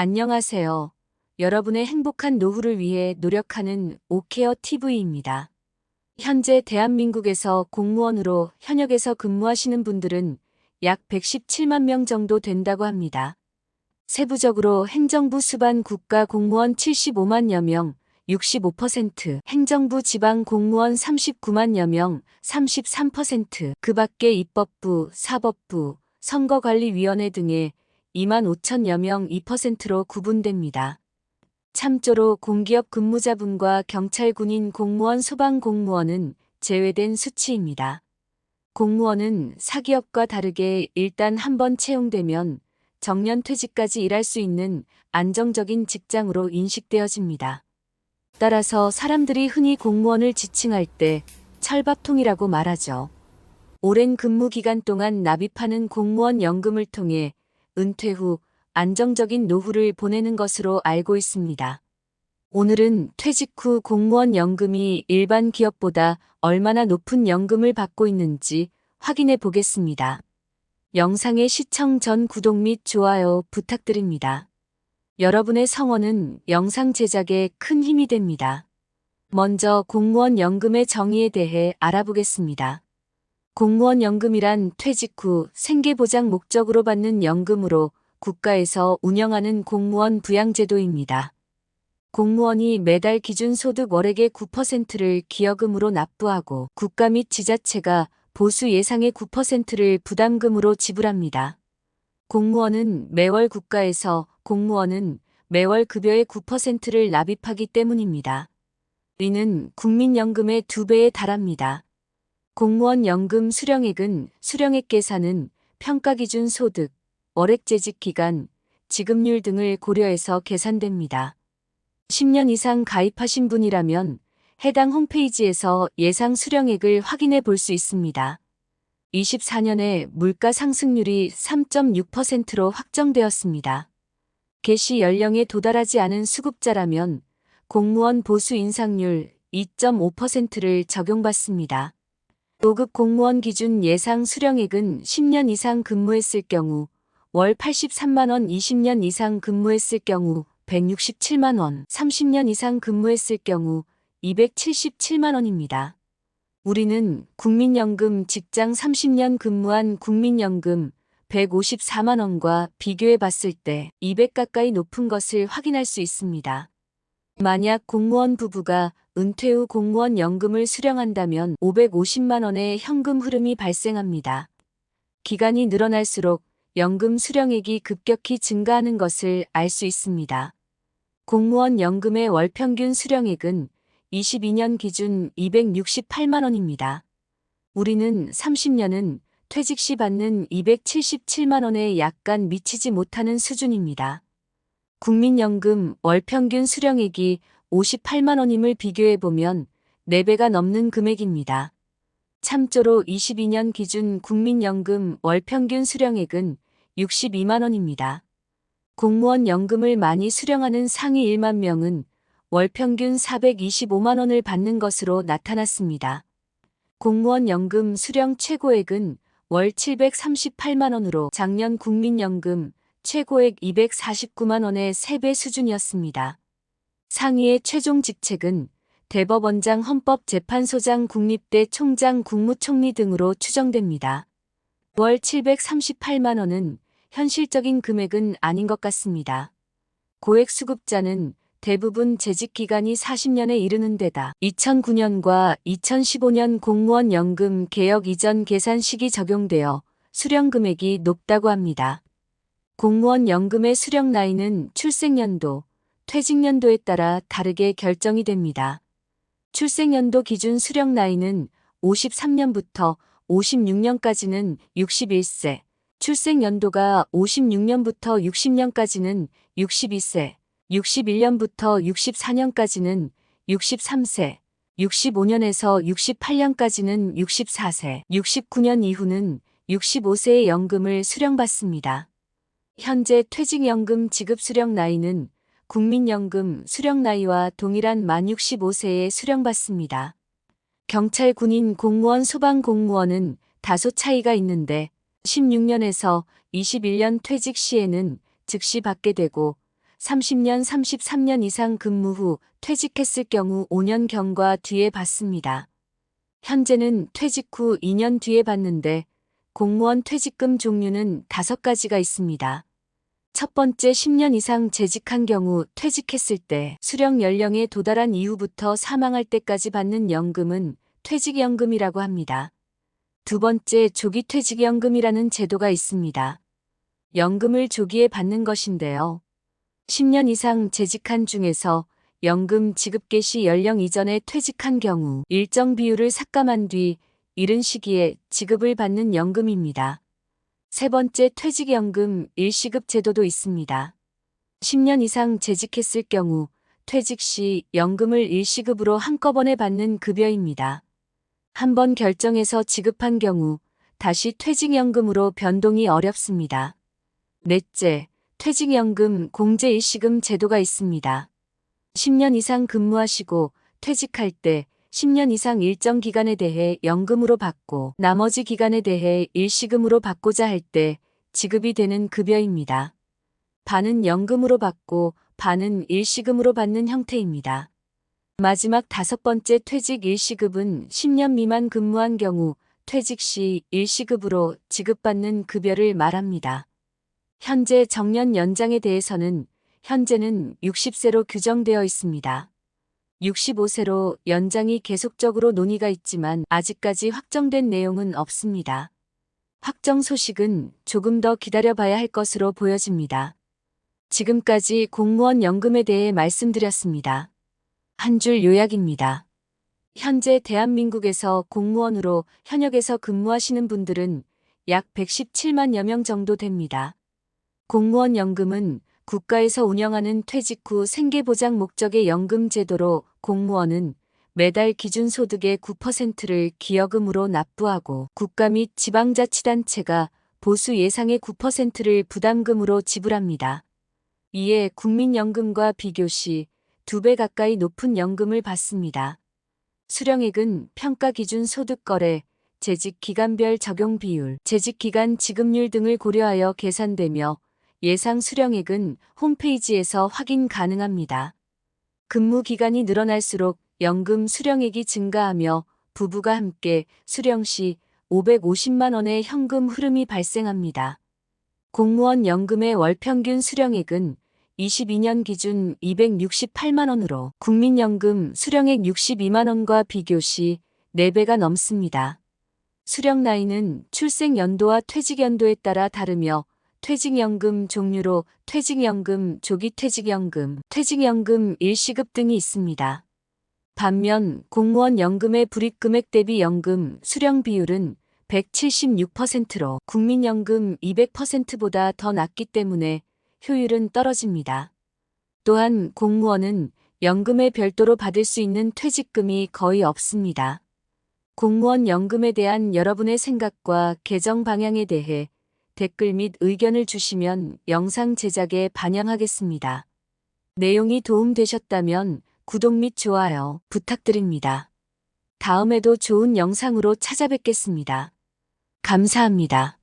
안녕하세요. 여러분의 행복한 노후를 위해 노력하는 오케어 TV입니다. 현재 대한민국에서 공무원으로 현역에서 근무하시는 분들은 약 117만 명 정도 된다고 합니다. 세부적으로 행정부 수반 국가 공무원 75만여 명, 65%, 행정부 지방 공무원 39만여 명, 33%, 그 밖에 입법부, 사법부, 선거관리위원회 등의 2만 5천여 명 2%로 구분됩니다. 참조로 공기업 근무자분과 경찰 군인 공무원 소방 공무원은 제외된 수치입니다. 공무원은 사기업과 다르게 일단 한번 채용되면 정년 퇴직까지 일할 수 있는 안정적인 직장으로 인식되어집니다. 따라서 사람들이 흔히 공무원을 지칭할 때 철밥통이라고 말하죠. 오랜 근무 기간 동안 납입하는 공무원 연금을 통해 은퇴 후 안정적인 노후를 보내는 것으로 알고 있습니다. 오늘은 퇴직 후 공무원 연금이 일반 기업보다 얼마나 높은 연금을 받고 있는지 확인해 보겠습니다. 영상의 시청 전 구독 및 좋아요 부탁드립니다. 여러분의 성원은 영상 제작에 큰 힘이 됩니다. 먼저 공무원 연금의 정의에 대해 알아보겠습니다. 공무원 연금이란 퇴직 후 생계보장 목적으로 받는 연금으로 국가에서 운영하는 공무원 부양제도입니다. 공무원이 매달 기준 소득 월액의 9%를 기여금으로 납부하고 국가 및 지자체가 보수 예상의 9%를 부담금으로 지불합니다. 공무원은 매월 국가에서 공무원은 매월 급여의 9%를 납입하기 때문입니다. 이는 국민연금의 2배에 달합니다. 공무원 연금 수령액은 수령액 계산은 평가기준 소득, 월액 재직 기간, 지급률 등을 고려해서 계산됩니다. 10년 이상 가입하신 분이라면 해당 홈페이지에서 예상 수령액을 확인해 볼 수 있습니다. 24년에 물가 상승률이 3.6%로 확정되었습니다. 개시 연령에 도달하지 않은 수급자라면 공무원 보수 인상률 2.5%를 적용받습니다. 5급 공무원 기준 예상 수령액은 10년 이상 근무했을 경우 월 83만원 20년 이상 근무했을 경우 167만원 30년 이상 근무했을 경우 277만원입니다. 우리는 국민연금 직장 30년 근무한 국민연금 154만원과 비교해 봤을 때 200 가까이 높은 것을 확인할 수 있습니다. 만약 공무원 부부가 은퇴 후 공무원 연금을 수령한다면 550만 원의 현금 흐름이 발생합니다. 기간이 늘어날수록 연금 수령액이 급격히 증가하는 것을 알 수 있습니다. 공무원 연금의 월 평균 수령액은 22년 기준 268만 원입니다. 우리는 30년은 퇴직 시 받는 277만 원에 약간 미치지 못하는 수준입니다. 국민연금 월 평균 수령액이 58만 원임을 비교해 보면 4배가 넘는 금액입니다. 참조로 22년 기준 국민연금 월 평균 수령액은 62만 원입니다. 공무원 연금을 많이 수령하는 상위 1만 명은 월 평균 425만 원을 받는 것으로 나타났습니다. 공무원 연금 수령 최고액은 월 738만 원으로 작년 국민연금 최고액 249만 원의 3배 수준이었습니다. 상위의 최종 직책은 대법원장 헌법재판소장 국립대 총장 국무총리 등으로 추정됩니다. 월 738만 원은 현실적인 금액은 아닌 것 같습니다. 고액 수급자는 대부분 재직 기간이 40년에 이르는 데다 2009년과 2015년 공무원 연금 개혁 이전 계산 시기 적용되어 수령 금액이 높다고 합니다. 공무원 연금의 수령 나이는 출생연도, 퇴직연도에 따라 다르게 결정이 됩니다. 출생연도 기준 수령 나이는 53년부터 56년까지는 61세, 출생연도가 56년부터 60년까지는 62세, 61년부터 64년까지는 63세, 65년에서 68년까지는 64세, 69년 이후는 65세의 연금을 수령받습니다. 현재 퇴직연금 지급 수령 나이는 국민연금 수령 나이와 동일한 만 65세에 수령받습니다. 경찰, 군인, 공무원, 소방 공무원은 다소 차이가 있는데 16년에서 21년 퇴직 시에는 즉시 받게 되고 30년 33년 이상 근무 후 퇴직했을 경우 5년 경과 뒤에 받습니다. 현재는 퇴직 후 2년 뒤에 받는데 공무원 퇴직금 종류는 5가지가 있습니다. 첫 번째 10년 이상 재직한 경우 퇴직했을 때 수령 연령에 도달한 이후부터 사망할 때까지 받는 연금은 퇴직연금이라고 합니다. 두 번째 조기 퇴직연금이라는 제도가 있습니다. 연금을 조기에 받는 것인데요. 10년 이상 재직한 중에서 연금 지급 개시 연령 이전에 퇴직한 경우 일정 비율을 삭감한 뒤 이른 시기에 지급을 받는 연금입니다. 세 번째 퇴직연금 일시급 제도도 있습니다. 10년 이상 재직했을 경우 퇴직 시 연금을 일시급으로 한꺼번에 받는 급여입니다. 한 번 결정해서 지급한 경우 다시 퇴직연금으로 변동이 어렵습니다. 넷째, 퇴직연금 공제 일시금 제도가 있습니다. 10년 이상 근무하시고 퇴직할 때 10년 이상 일정 기간에 대해 연금으로 받고 나머지 기간에 대해 일시금으로 받고자 할 때 지급이 되는 급여입니다. 반은 연금으로 받고 반은 일시금으로 받는 형태입니다. 마지막 다섯 번째 퇴직 일시급은 10년 미만 근무한 경우 퇴직 시 일시급으로 지급받는 급여를 말합니다. 현재 정년 연장에 대해서는 현재는 60세로 규정되어 있습니다. 65세로 연장이 계속적으로 논의가 있지만 아직까지 확정된 내용은 없습니다. 확정 소식은 조금 더 기다려봐야 할 것으로 보여집니다. 지금까지 공무원 연금에 대해 말씀드렸습니다. 한 줄 요약입니다. 현재 대한민국에서 공무원으로 현역에서 근무하시는 분들은 약 117만여 명 정도 됩니다. 공무원 연금은 국가에서 운영하는 퇴직 후 생계보장 목적의 연금 제도로 공무원은 매달 기준 소득의 9%를 기여금으로 납부하고 국가 및 지방자치단체가 보수 예상의 9%를 부담금으로 지불합니다. 이에 국민연금과 비교시 2배 가까이 높은 연금을 받습니다. 수령액은 평가 기준 소득 거래, 재직 기간별 적용 비율, 재직 기간 지급률 등을 고려하여 계산되며 예상 수령액은 홈페이지에서 확인 가능합니다. 근무 기간이 늘어날수록 연금 수령액이 증가하며 부부가 함께 수령 시 550만 원의 현금 흐름이 발생합니다. 공무원 연금의 월 평균 수령액은 22년 기준 268만 원으로 국민연금 수령액 62만 원과 비교 시 4배가 넘습니다. 수령 나이는 출생 연도와 퇴직 연도에 따라 다르며 퇴직연금 종류로 퇴직연금, 조기퇴직연금, 퇴직연금 일시급 등이 있습니다. 반면 공무원 연금의 불입금액 대비 연금 수령 비율은 176%로 국민연금 200%보다 더 낮기 때문에 효율은 떨어집니다. 또한 공무원은 연금에 별도로 받을 수 있는 퇴직금이 거의 없습니다. 공무원 연금에 대한 여러분의 생각과 개정 방향에 대해 댓글 및 의견을 주시면 영상 제작에 반영하겠습니다. 내용이 도움되셨다면 구독 및 좋아요 부탁드립니다. 다음에도 좋은 영상으로 찾아뵙겠습니다. 감사합니다.